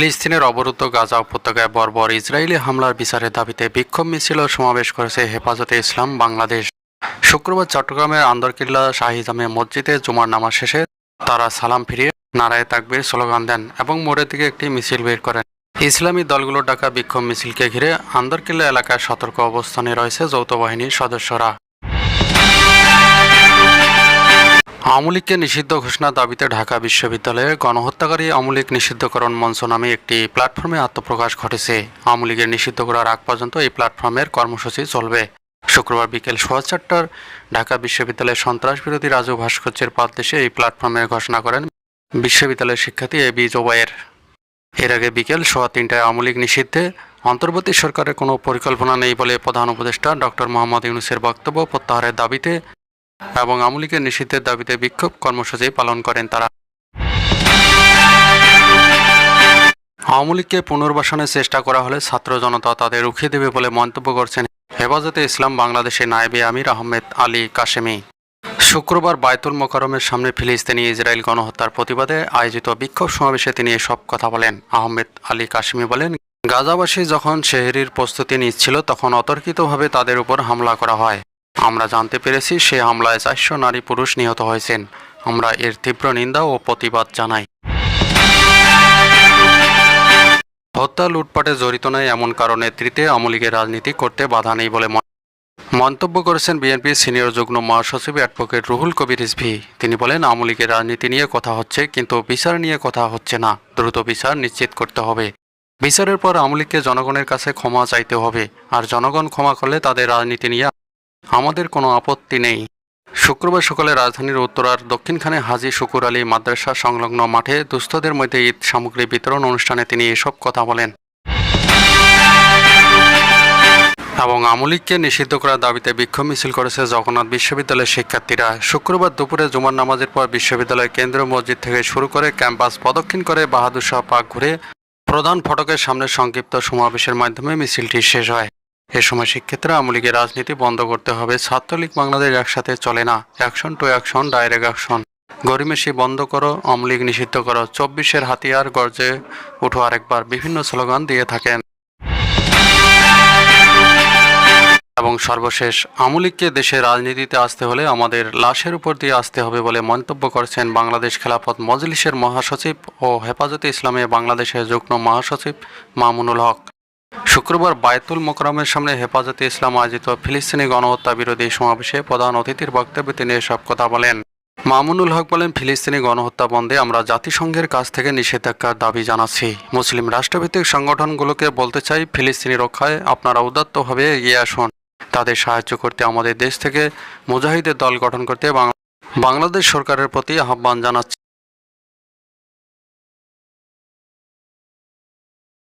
ফিলিস্তিনের অবরুদ্ধ গাজা উপত্যকায় বর্বর ইসরায়েলি হামলার বিচারের দাবিতে বিক্ষোভ মিছিল সমাবেশ করেছে হেফাজতে ইসলাম বাংলাদেশ। শুক্রবার চট্টগ্রামের আন্দরকিল্লা শাহি জামে মসজিদে জুমার নামাজ শেষে তারা সালাম ফিরিয়ে নারায় তাকবির স্লোগান দেন এবং মোড়ের দিকে একটি মিছিল বের করেন। ইসলামী দলগুলোর ডাকা বিক্ষোভ মিছিলকে ঘিরে আন্দরকিল্লা এলাকায় সতর্ক অবস্থানে রয়েছে যৌথ বাহিনীর সদস্যরা। আওয়ামী নিষিদ্ধ ঘোষণার দাবিতে ঢাকা বিশ্ববিদ্যালয়ে গণহত্যাকারী আওয়ামী লীগ নিষিদ্ধকরণ মঞ্চ নামে একটি প্ল্যাটফর্মে আত্মপ্রকাশ ঘটেছে। আওয়ামী নিষিদ্ধ করার আগ পর্যন্ত এই প্ল্যাটফর্মের কর্মসূচি চলবে। শুক্রবার বিকেল সোয়া চারটার ঢাকা বিশ্ববিদ্যালয়ের সন্ত্রাস বিরোধী রাজু ভাস্কর্যের পাদদেশে এই প্ল্যাটফর্মের ঘোষণা করেন বিশ্ববিদ্যালয়ের শিক্ষার্থী এ বি জোবায়ের। এর আগে বিকেল সোয়া তিনটায় আওয়ামী নিষিদ্ধে অন্তর্বর্তী সরকারের কোনো পরিকল্পনা নেই বলে প্রধান উপদেষ্টা ডক্টর মোহাম্মদ ইউনুসের বক্তব্য প্রত্যাহারের দাবিতে এবং আওয়ামী লীগের নিষিদ্ধের দাবিতে বিক্ষোভ কর্মসূচি পালন করেন তারা। আওয়ামী লীগকে পুনর্বাসনের চেষ্টা করা হলে ছাত্র জনতা তাদের রুখিয়ে দেবে বলে মন্তব্য করছেন হেফাজতে ইসলাম বাংলাদেশের নায়েবে আমির আহমেদ আলী কাশেমি। শুক্রবার বায়তুল মোকারমের সামনে ফিলিস্তিনি ইসরায়েল গণহত্যার প্রতিবাদে আয়োজিত বিক্ষোভ সমাবেশে তিনি এসব কথা বলেন। আহমেদ আলী কাশেমি বলেন, গাজাবাসী যখন শেহরির প্রস্তুতি নিচ্ছিল, তখন অতর্কিতভাবে তাদের উপর হামলা করা হয়। আমরা জানতে পেরেছি সে হামলায় চারশো নারী পুরুষ নিহত হয়েছেন। আমরা এর তীব্র নিন্দা ও প্রতিবাদ জানাই। হত্যা লুটপাটে জড়িত নয় এমন কারণে তৃতীয় আওয়ামী লীগের রাজনীতি করতে বাধা নেই বলে মন্তব্য করেছেন বিএনপির সিনিয়র যুগ্ম মহাসচিব অ্যাডভোকেট রুহুল কবির রিজভি। তিনি বলেন, আওয়ামী লীগের রাজনীতি নিয়ে কথা হচ্ছে, কিন্তু বিচার নিয়ে কথা হচ্ছে না। দ্রুত বিচার নিশ্চিত করতে হবে। বিচারের পর আওয়ামী লীগকে জনগণের কাছে ক্ষমা চাইতে হবে। আর জনগণ ক্ষমা করলে তাদের রাজনীতি নিয়ে আমাদের কোনো আপত্তি নেই। শুক্রবার সকালে রাজধানীর উত্তরার দক্ষিণখানে হাজি শুকুর আলী মাদ্রাসা সংলগ্ন মাঠে দুস্থদের মধ্যে ঈদ সামগ্রী বিতরণ অনুষ্ঠানে তিনি এসব কথা বলেন। এবং আমলিককে নিষিদ্ধ করার দাবিতে বিক্ষোভ মিছিল করেছে জগন্নাথ বিশ্ববিদ্যালয়ের শিক্ষার্থীরা। শুক্রবার দুপুরে জুমার নামাজের পর বিশ্ববিদ্যালয়ের কেন্দ্রীয় মসজিদ থেকে শুরু করে ক্যাম্পাস প্রদক্ষিণ করে বাহাদুর শাহ পার্ক ঘুরে প্রধান ফটকের সামনে সংক্ষিপ্ত সমাবেশের মাধ্যমে মিছিলটি শেষ হয়। এ সময় শিক্ষার্থীরা আওয়ামী রাজনীতি বন্ধ করতে হবে। ছাত্রলীগ বাংলাদেশ একসাথে চলে না। Action to action, direct action. গরিমেশি বন্ধ করো, আওয়ামী নিষিদ্ধ করো। চব্বিশের হাতিয়ার গর্জে উঠো আরেকবার, বিভিন্ন স্লোগান দিয়ে থাকেন। এবং সর্বশেষ, আওয়ামী লীগকে দেশের রাজনীতিতে আসতে হলে আমাদের লাশের উপর দিয়ে আসতে হবে বলে মন্তব্য করেছেন বাংলাদেশ খেলাফত মজলিসের মহাসচিব ও হেফাজতে ইসলামে বাংলাদেশের যুগ্ম মহাসচিব মামুনুল হক। শুক্রবার বায়তুল মোকরমের সামনে হেফাজতে ইসলাম আয়োজিত ফিলিস্তিনি গণহত্যা বিরোধী সমাবেশে প্রধান অতিথির বক্তব্যে তিনি এসব কথা বলেন। মামুনুল হক বলেন, ফিলিস্তিনি গণহত্যা বন্ধে আমরা জাতিসংঘের কাছ থেকে নিষেধাজ্ঞার দাবি জানাচ্ছি। মুসলিম রাষ্ট্রভিত্তিক সংগঠনগুলোকে বলতে চাই, ফিলিস্তিনি রক্ষায় আপনারা উদাত্তভাবে এগিয়ে আসুন। তাদের সাহায্য করতে আমাদের দেশ থেকে মুজাহিদের দল গঠন করতে বাংলাদেশ সরকারের প্রতি আহ্বান জানাচ্ছি।